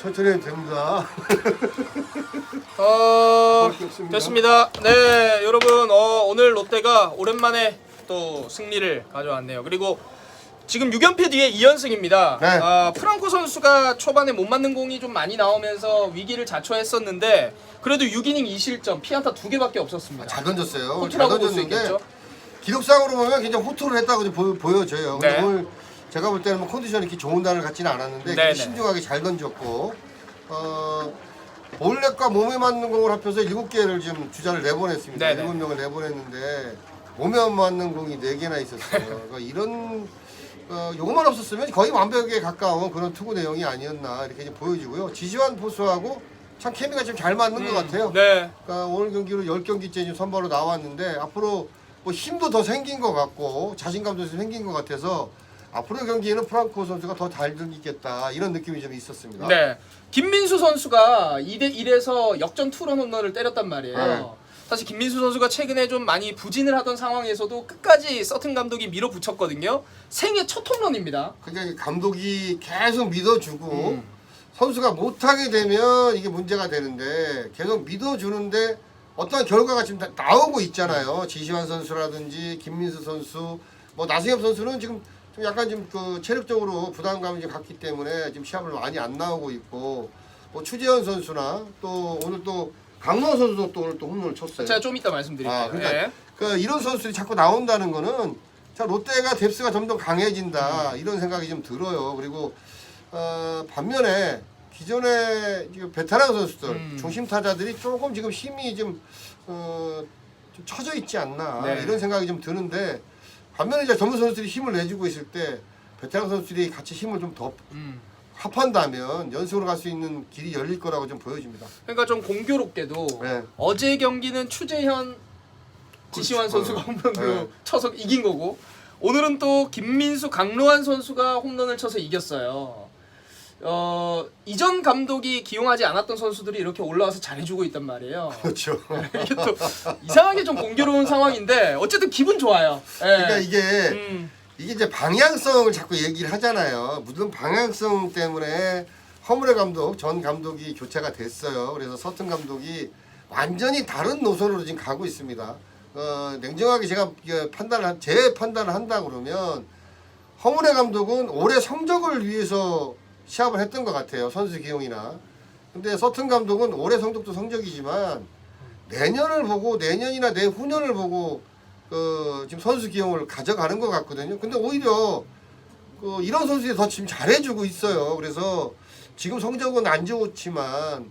천천히 해도 됩니다. 어. 됐습니다. 네, 여러분 어, 오늘 롯데가 오랜만에 또 승리를 가져왔네요. 그리고 지금 6연패 뒤에 2연승입니다. 네. 아, 프랑코 선수가 초반에 못 맞는 공이 좀 많이 나오면서 위기를 자초했었는데 그래도 6이닝 2실점 피안타 두 개밖에 없었습니다. 잘 던졌어요. 잘 호투라고 볼수 던졌는데 있겠죠? 기록상으로 보면 굉장히 호투를 했다고 좀 보, 보여져요. 근데 네. 오늘 제가 볼 때는 뭐 컨디션이 이렇게 좋은 날을 같지는 않았는데 네, 네. 신중하게 잘 던졌고 어, 볼넷과 몸에 맞는 공을 합쳐서 7개를 지금 주자를 내보냈습니다. 네, 네. 7명을 내보냈는데 몸에 맞는 공이 4개나 있었어요. 그러니까 이런 어, 요것만 없었으면 거의 완벽에 가까운 그런 투구 내용이 아니었나 이렇게 좀 보여지고요. 지지환 포수하고 참 케미가 좀 잘 맞는 것 같아요. 네. 그러니까 오늘 경기로 10경기째 지금 선발로 나왔는데 앞으로 뭐 힘도 더 생긴 것 같고 자신감도 좀 생긴 것 같아서 앞으로 경기에는 프랑코 선수가 더 잘 들리겠다 이런 느낌이 좀 있었습니다. 네. 김민수 선수가 2대 1에서 역전 투런 홈런을 때렸단 말이에요. 네. 사실 김민수 선수가 최근에 좀 많이 부진을 하던 상황에서도 끝까지 서튼 감독이 밀어붙였거든요. 생애 첫 홈런입니다. 그러니까 감독이 계속 믿어주고 음. 선수가 못하게 되면 이게 문제가 되는데 계속 믿어주는데 어떤 결과가 지금 다 나오고 있잖아요. 지시환 선수라든지 김민수 선수, 뭐 나승엽 선수는 지금 좀 약간 좀그 체력적으로 부담감이 좀 갔기 때문에 지금 시합을 많이 안 나오고 있고 뭐 추재현 선수나 또 오늘 또 강노 선수도 또 오늘 또 홈런을 쳤어요. 제가 좀 이따 말씀드릴게요. 아, 그러니까 예. 그 이런 선수들이 자꾸 나온다는 거는 자 롯데가 뎁스가 점점 강해진다 이런 생각이 좀 들어요. 그리고 어, 반면에 기존의 지금 베테랑 선수들 음. 중심 타자들이 조금 지금 힘이 좀, 어, 좀 처져 있지 않나 네. 이런 생각이 좀 드는데 반면에 이제 젊은 선수들이 힘을 내주고 있을 때 베테랑 선수들이 같이 힘을 좀 더 음. 합한다면 연승으로 갈 수 있는 길이 열릴 거라고 좀 보여집니다. 그러니까 좀 공교롭게도 네. 어제 경기는 추재현 지시환 그렇죠. 선수가 홈런으로 네. 쳐서 이긴 거고 오늘은 또 김민수 강로한 선수가 홈런을 쳐서 이겼어요. 어, 이전 감독이 기용하지 않았던 선수들이 이렇게 올라와서 잘해주고 있단 말이에요. 그렇죠. 이게 또 이상하게 좀 공교로운 상황인데 어쨌든 기분 좋아요. 예. 그러니까 이게 음, 이게 이제 방향성을 자꾸 얘기를 하잖아요. 무슨 방향성 때문에 허물의 감독 전 감독이 교체가 됐어요. 그래서 서튼 감독이 완전히 다른 노선으로 지금 가고 있습니다. 어, 냉정하게 제가 판단을 한- 제 판단을 한다 그러면 허물의 감독은 올해 성적을 위해서 시합을 했던 것 같아요. 선수 기용이나. 근데 서튼 감독은 올해 성적도 성적이지만 내년을 보고 내년이나 내후년을 보고 그 지금 선수 기용을 가져가는 것 같거든요. 근데 오히려 그 이런 선수들이 더 지금 잘해주고 있어요. 그래서 지금 성적은 안 좋지만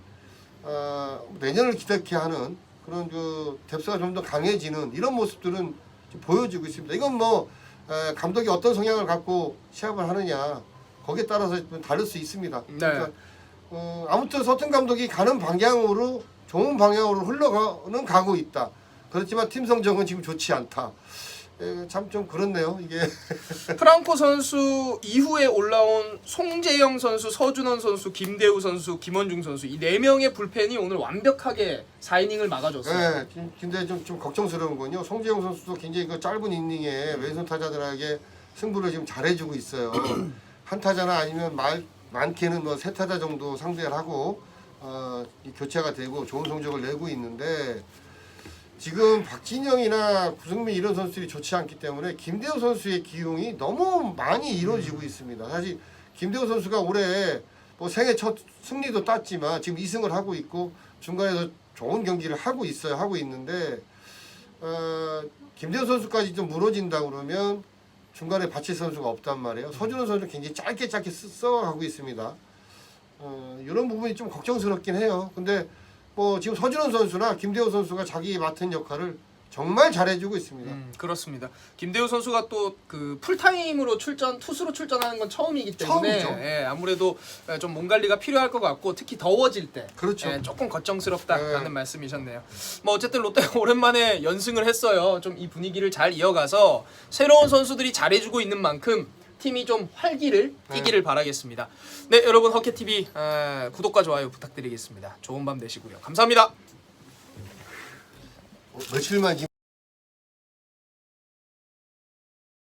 어, 내년을 기대케 하는 그런 그 뎁스가 좀 더 강해지는 이런 모습들은 보여지고 있습니다. 이건 뭐 에, 감독이 어떤 성향을 갖고 시합을 하느냐 거기에 따라서 좀 다를 수 있습니다. 네. 그러니까 어, 아무튼 서튼 감독이 가는 방향으로 좋은 방향으로 흘러가는 가고 있다. 그렇지만 팀 성적은 지금 좋지 않다. 참 좀 그렇네요. 이게 프랑코 선수 이후에 올라온 송재영 선수, 서준원 선수, 김대우 선수, 김원중 선수 이 네 명의 불펜이 오늘 완벽하게 4이닝을 막아줬어요. 네, 좀- 근데 좀, 좀 걱정스러운 건요. 송재영 선수도 굉장히 그 짧은 이닝에 왼손 타자들에게 승부를 지금 잘해주고 있어요. 한 타자나 아니면 말, 많게는 뭐 세 타자 정도 상대를 하고 어, 이 교체가 되고 좋은 성적을 내고 있는데 지금 박진영이나 구승민 이런 선수들이 좋지 않기 때문에 김대호 선수의 기용이 너무 많이 이루어지고 있습니다. 사실 김대호 선수가 올해 뭐 생애 첫 승리도 땄지만 지금 2승을 하고 있고 중간에서 좋은 경기를 하고 있어요. 하고 있는데 어, 김대호 선수까지 좀 무너진다 그러면 중간에 바칠 선수가 없단 말이에요. 서준호 선수 굉장히 짧게 짧게 쓰- 써가고 있습니다. 어, 이런 부분이 좀 걱정스럽긴 해요. 근데 뭐 지금 서준호 선수나 김대호 선수가 자기 맡은 역할을 정말 잘해주고 있습니다. 음, 그렇습니다. 김대우 선수가 또 그 풀타임으로 출전 투수로 출전하는 건 처음이기 때문에 처음이죠. 예, 아무래도 좀 몸 관리가 필요할 것 같고 특히 더워질 때 그렇죠. 예, 조금 걱정스럽다라는 네. 말씀이셨네요. 뭐 어쨌든 롯데가 오랜만에 연승을 했어요. 좀 이 분위기를 잘 이어가서 새로운 선수들이 잘해주고 있는 만큼 팀이 좀 활기를 띠기를 바라겠습니다. 네, 여러분 허켓 TV 구독과 좋아요 부탁드리겠습니다. 좋은 밤 되시고요. 감사합니다. 어, 며칠만